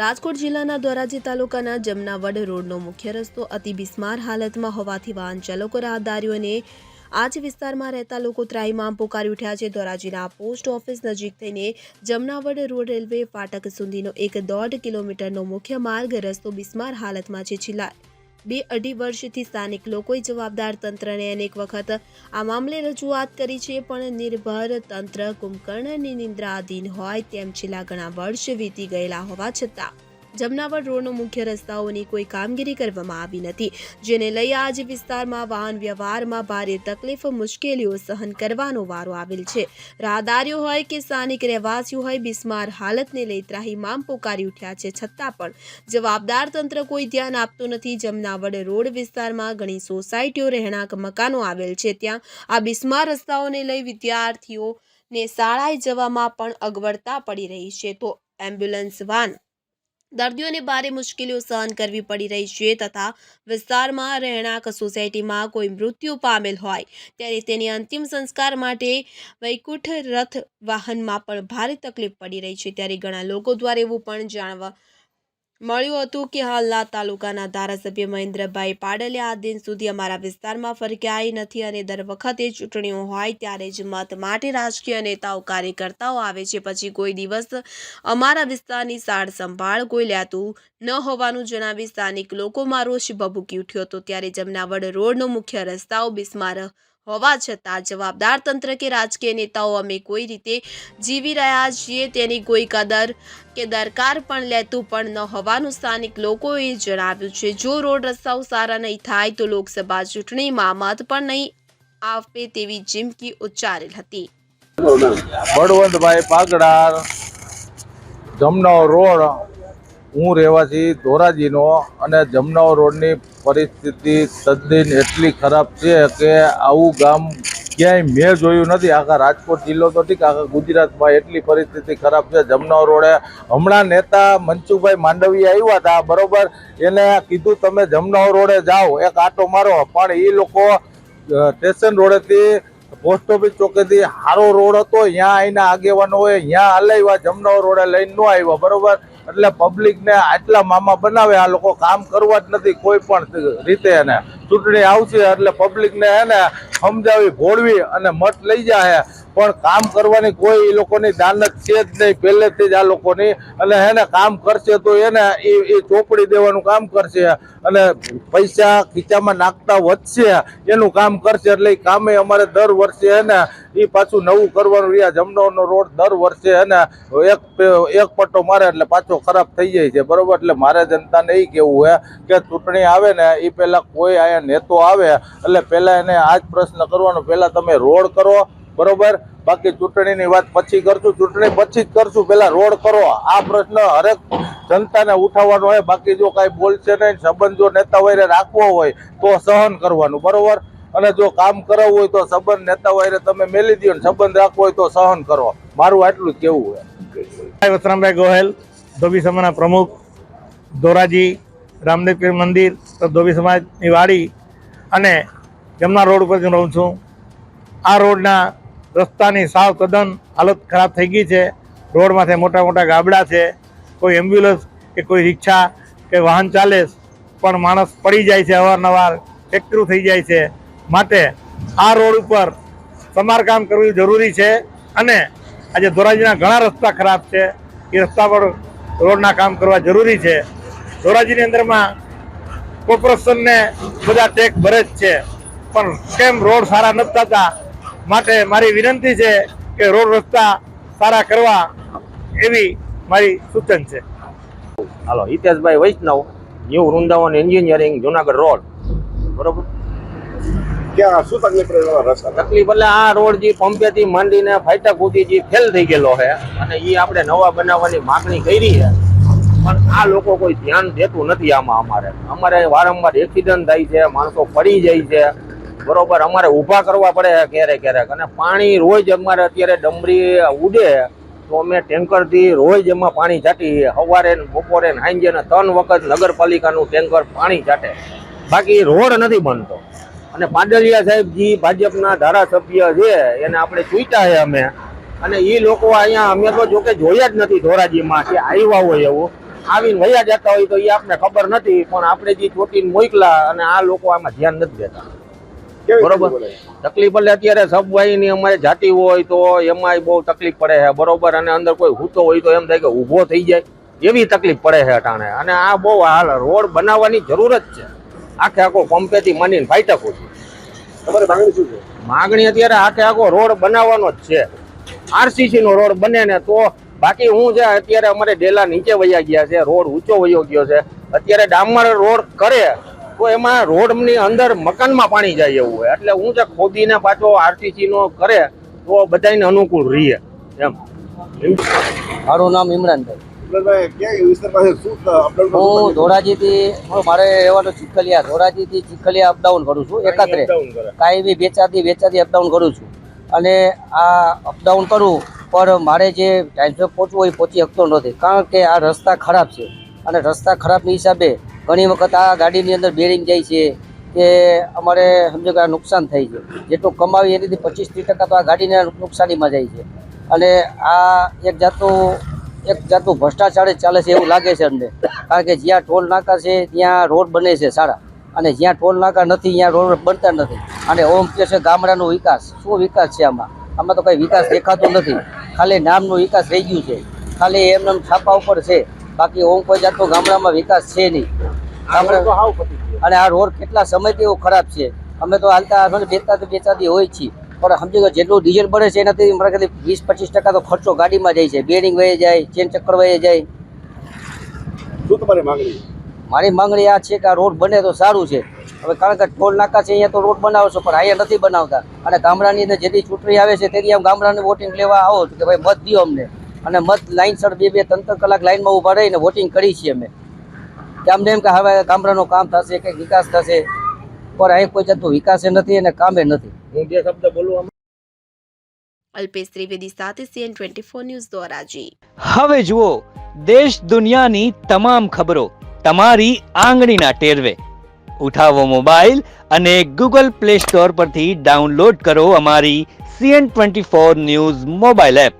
રાજકોટ જિલ્લાના ધોરાજી તાલુકાના જમનાવડ રોડનો મુખ્ય રસ્તો અતિ બિસ્માર હાલતમાં હોવાથી વાહન ચાલકો રાહદારીઓને આ જ વિસ્તારમાં રહેતા લોકો ત્રાહીમામ પોકારી ઉઠ્યા છે. ધોરાજીના પોસ્ટ ઓફિસ નજીક થઈને જમનાવડ રોડ રેલવે ફાટક સુધીનો એક દોઢ કિલોમીટરનો મુખ્ય માર્ગ રસ્તો બિસ્માર હાલતમાં છે. છેલ્લા બે અઢી વર્ષથી સ્થાનિક લોકોએ જવાબદાર તંત્રને અનેક વખત આ મામલે રજૂઆત કરી છે, પણ નિર્ભર તંત્ર કુંભકર્ણની નિંદ્રાધીન હોય તેમ છેલ્લા ઘણા વર્ષ વીતી ગયેલા હોવા છતાં જમનાવડ રોડનો મુખ્ય રસ્તાઓની કોઈ કામગીરી કરવામાં આવી નથી, જેને લઈ આજ વિસ્તારમાં વાહન વ્યવહારમાં ભારે તકલીફ, મુશ્કેલીઓ સહન કરવાનો વારો આવેલ છે. રાહદારીઓ હોય કે સ્થાનિક રહેવાસીઓ હોય, બિસ્માર હાલતને લઈ ત્રાહીમામ પોકારી ઉઠ્યા છે. છતાં પણ જવાબદાર તંત્ર કોઈ ધ્યાન આપતું નથી. જમનાવડ રોડ વિસ્તારમાં ઘણી સોસાયટીઓ, રહેણાંક, મકાનો આવેલ છે. ત્યાં આ બિસ્માર રસ્તાઓને લઈ વિદ્યાર્થીઓને શાળાએ જવામાં પણ અગવડતા પડી રહી છે. તો એમ્બ્યુલન્સ વાન દર્દીઓને ભારે મુશ્કેલીઓ સહન કરવી પડી રહી છે તથા વિસ્તારમાં રહેણાંક સોસાયટીમાં કોઈ મૃત્યુ પામેલ હોય. ત્યારે તેની અંતિમ સંસ્કાર માટે વૈકુંઠ રથ વાહનમાં પણ ભારે તકલીફ પડી રહી છે. ત્યારે ઘણા લોકો દ્વારા એવું પણ જાણવા મળ્યું હતું કે હાલના તાલુકાના ધારાસભ્ય મહેન્દ્રભાઈ પાડલે આ દિન સુધી અમારા વિસ્તારમાં ફરક્યા નથી અને દર વખતે ચૂંટણીઓ હોય ત્યારે જ મત માટે રાજકીય નેતાઓ, કાર્યકર્તાઓ આવે છે. પછી કોઈ દિવસ અમારા વિસ્તારની સાર સંભાળ કોઈ લેતું ન હોવાનું જણાવી સ્થાનિક લોકોમાં રોષ ભભૂકી ઉઠ્યો હતો. ત્યારે જમનાવડ રોડનો મુખ્ય રસ્તાઓ બિસ્માર હોવા છતાં જવાબદાર તંત્ર કે રાજકીય નેતાઓ અમે કોઈ રીતે જીવી રહ્યા છીએ તેની કોઈ કદર કે દરકાર પણ લેતું પણ ન હોવાનું સ્થાનિક લોકોએ જણાવ્યું છે. જો રોડ રસ્તાઓ સારા નહીં થાય તો લોકસભા ચૂંટણીમાં મત પણ નહીં આપે તેવી ચીમકી ઉચ્ચારેલ હતી. બળવંતભાઈ પાગડા જમનો રોડ હું રહેવાસી ધોરાજીનો અને જમનાવ રોડની પરિસ્થિતિ તદ્દન એટલી ખરાબ છે કે આવું ગામ ક્યાંય મેં જોયું નથી. આખા રાજકોટ જિલ્લો તો ઠીક, આખા ગુજરાતમાં એટલી પરિસ્થિતિ ખરાબ છે. જમનાવ રોડે હમણાં નેતા મનસુખભાઈ માંડવી આવ્યા હતા, બરોબર? એને કીધું, તમે જમનાવ રોડે જાઓ, એક આટો મારો. પણ એ લોકો સ્ટેશન રોડેથી, પોસ્ટ ઓફિસ ચોકેથી હારો રોડ હતો. ત્યાં અહીંના આગેવાનો હોય ત્યાં હલાવ્યા જમનાવ રોડે લઈને ન આવ્યા, બરોબર? એટલે પબ્લિકને આટલા મામા બનાવે, આ લોકો કામ કરવા જ નથી કોઈ પણ રીતે એને. ચૂંટણી આવશે એટલે પબ્લિકને એને સમજાવી, ભોળવી અને મત લઈ જાય પણ કામ કરવાની કોઈ એ લોકોની દાનત છે જ નહીં. પહેલેથી જ આ લોકોની અને એને કામ કરશે તો એને એ એ ચોપડી દેવાનું કામ કરશે અને પૈસા ખીચામાં નાખતા વધશે, એનું કામ કરશે એટલે એ કામે અમારે દર વર્ષે એને એ પાછું નવું કરવાનું રહ્યા. જમનોરનો રોડ દર વર્ષે એને એક એક પટ્ટો મારે એટલે પાછો ખરાબ થઈ જાય છે. બરોબર? એટલે મારે જનતાને એ કેવું છે કે ચૂંટણી આવે ને એ પહેલાં કોઈ અહીંયા નેતો આવે. એટલે પહેલાં એને આ જ પ્રશ્ન કરવાનો. પહેલાં તમે રોડ કરો બરોબર? બાકી ચૂંટણીની વાત પછી કરશું. ચૂંટણી પછી જ કરશું. પેલા રોડ કરો. આ પ્રશ્ન હરેક જનતાને ઉઠાવવાનો હોય. બાકી જો કાંઈ બોલશે નહીં, સંબંધ જો નેતા વયરે રાખવો હોય, તો સહન કરવાનું. બરોબર? અને જો કામ કરાવવું હોય, તો સંબંધ નેતા વયરે તમે મેલી દો ને સંબંધ રાખવો હોય, તો સહન કરો. મારું આટલું જ કેવું હોય. વસરામભાઈ ગોહેલ, ધોબી સમાજના પ્રમુખ. ધોરાજી, રામદેવપીર મંદિર ધોબી સમાજની વાડી. અને જમના રોડ ઉપર રહું છું. આ રોડના રસ્તાની સાવ તદ્દન હાલત ખરાબ થઈ ગઈ છે. રોડમાંથી મોટા મોટા ગાબડા છે. કોઈ એમ્બ્યુલન્સ કે કોઈ રિક્ષા કે વાહન ચાલે પણ માણસ પડી જાય છે અવારનવાર ફેક્ટરું થઈ જાય છે. માટે આ રોડ ઉપર સમારકામ કરવું જરૂરી છે અને આજે ધોરાજીના ઘણા રસ્તા ખરાબ છે. એ રસ્તા પર રોડના કામ કરવા જરૂરી છે. ધોરાજીની અંદરમાં કોર્પોરેશનને બધા ટેક ભરે જ છે. પણ કેમ રોડ સારા નથી થતા? માટે મારી વિનંતી છે કે રોડ રસ્તા સારા કરવા એવી મારી સૂચન છે. હાલો Hiteshbhai Vaishnav new Vrindavan engineering Junagadh road. બરોબર? ક્યાં શું તકલીફ રસ્તા તકલીફ એટલે આ રોડ જે પંપેથી માંડીને કૂદી જે ફેલ થઈ ગયેલો છે અને એ આપણે નવા બનાવવાની માગણી કરી છે પણ આ લોકો કોઈ ધ્યાન દેતું નથી આમાં અમારે. અમારે વારંવાર એક્સિડન્ટ થાય છે માણસો પડી જાય છે બરોબર, અમારે ઊભા કરવા પડે ક્યારેક ક્યારેક. અને પાણી રોજ અમારે અત્યારે ડમરી ઉડે તો અમે ટેન્કરથી રોજ એમાં પાણી ચાટી સવારે બપોરે સાંજે ને ત્રણ વખત નગરપાલિકાનું ટેન્કર પાણી છાંટે. બાકી રોડ નથી બનતો. અને પાંડલિયા સાહેબ જે ભાજપના ધારાસભ્ય છે, એને આપણે ચૂંટ્યા છે અમે. અને એ લોકો અહીંયા અમે તો જોકે જોયા જ નથી ધોરાજીમાં કે આવ્યા હોય એવું. આવીને વયા જતા હોય તો એ આપણે ખબર નથી, પણ આપણે જે ચોટીને મોકલા અને આ લોકો આમાં ધ્યાન નથી દેતા. બરોબર. તકલીફ એટલે અત્યારે સબવાઈ ની અમારે જાતી હોય તો એમાં બહુ તકલીફ પડે છે બરોબર? અને અંદર કોઈ હૂતો હોય તો એમ થાય કે ઊભો થઈ જાય. એવી તકલીફ પડે છે અટાણે. અને આ બહુ હાલ રોડ બનાવવાની જરૂર જ છે. આખે આખો પંપેથી માંડીને ફાઈટક છું. તમારે માંગણી શું છે? માગણી અત્યારે આખે આખો રોડ બનાવવાનો જ છે. આરસીસી નો રોડ બને ને તો બાકી હું છે અત્યારે અમારે ડેલા નીચે વયા ગયા છે રોડ ઊંચો વયો ગયો છે. અત્યારે ડામર રોડ કરે. તો એમાં રોડની અંદર મકાનમાં પાણી જાય એવું હોય. એટલે હું જે ખોદીને પાછો આરસીસી નો કરે તો બધાને અનુકૂળ રહીએ એમ. મારું નામ ઇમરાનભાઈ. હું ધોરાજીથી મારે રહેવાનું ચીખલિયા ધોરાજીથી ચીખલિયા અપડાઉન કરું છું એકાત્રે. કાંઈ બી વેચાતી વેચાતી અપડાઉન કરું છું. અને આ અપડાઉન કરું પણ મારે જે ટાઈમસર પહોંચવું હોય એ પહોંચી શકતો નથી. કારણ કે આ રસ્તા ખરાબ છે. અને રસ્તા ખરાબની હિસાબે ઘણી વખત આ ગાડીની અંદર બેરિંગ જાય છે કે અમારે સમજો કે આ નુકસાન થાય છે. જેટલું કમાવી એનાથી પચીસ ત્રીસ ટકા તો આ ગાડીને નુકસાનીમાં જાય છે. અને આ એક જાતનું એક જાતનું ભ્રષ્ટાચાર ચાલે છે એવું લાગે છે અમને. કારણ કે જ્યાં ટોલ નાકા છે, ત્યાં રોડ બને છે સારા. અને જ્યાં ટોલ નાકા નથી, ત્યાં રોડ બનતા નથી. અને ઓમ કે છે ગામડાનો વિકાસ. શું વિકાસ છે આમાં? આમાં તો કંઈ વિકાસ દેખાતો નથી. ખાલી નામનો વિકાસ રહી ગયું છે. ખાલી એમને છાપા ઉપર છે. બાકી ઓમ કોઈ જાતનો ગામડામાં વિકાસ છે નહીં. અને આ રોડ કેટલા સમયથી એવો ખરાબ છે? અમે તો હાલતા બેચતા બેચાતી હોય છીએ. પણ સમજી ગયો જેટલું ડીઝલ બળે છે એનાથી મારા ખ્યાલથી વીસ પચીસ ટકા તો ખર્ચો ગાડીમાં જાય છે. બેરિંગ વહી જાય ચેન ચક્કર વહી જાય. શું તમારી માંગણી? મારી માંગણી આ છે કે આ રોડ બને તો સારું છે. હવે કારણ કે ટોલ નાકા છે અહીંયા તો રોડ બનાવો છો પણ અહીંયા નથી બનાવતા. અને ગામડાની અંદર જેથી ચૂંટણી આવે છે તેથી આમ ગામડાને વોટિંગ લેવા આવો કે ભાઈ મત દો અમને. અને મત લાઈનસર બે બે ત્રણ ત્રણ કલાક લાઇનમાં ઊભા રહીને વોટિંગ કરી છીએ અમે. કે અમને એમ કે હવે ગામડાનું કામ થશે કંઈક વિકાસ થશે. પણ અહીં કોઈ જાતનો વિકાસ નથી અને કામે નથી. હું જે શબ્દ બોલું અલ્પેશ ત્રિવેદી સાથે CN twenty four news Dhoraji હવે જુઓ દેશ દુનિયાની તમામ ખબરો તમારી આંગળીના ટેરવે. ઉઠાવો મોબાઈલ અને ગૂગલ પ્લે સ્ટોર પરથી ડાઉનલોડ કરો અમારી CN twenty four news mobile app.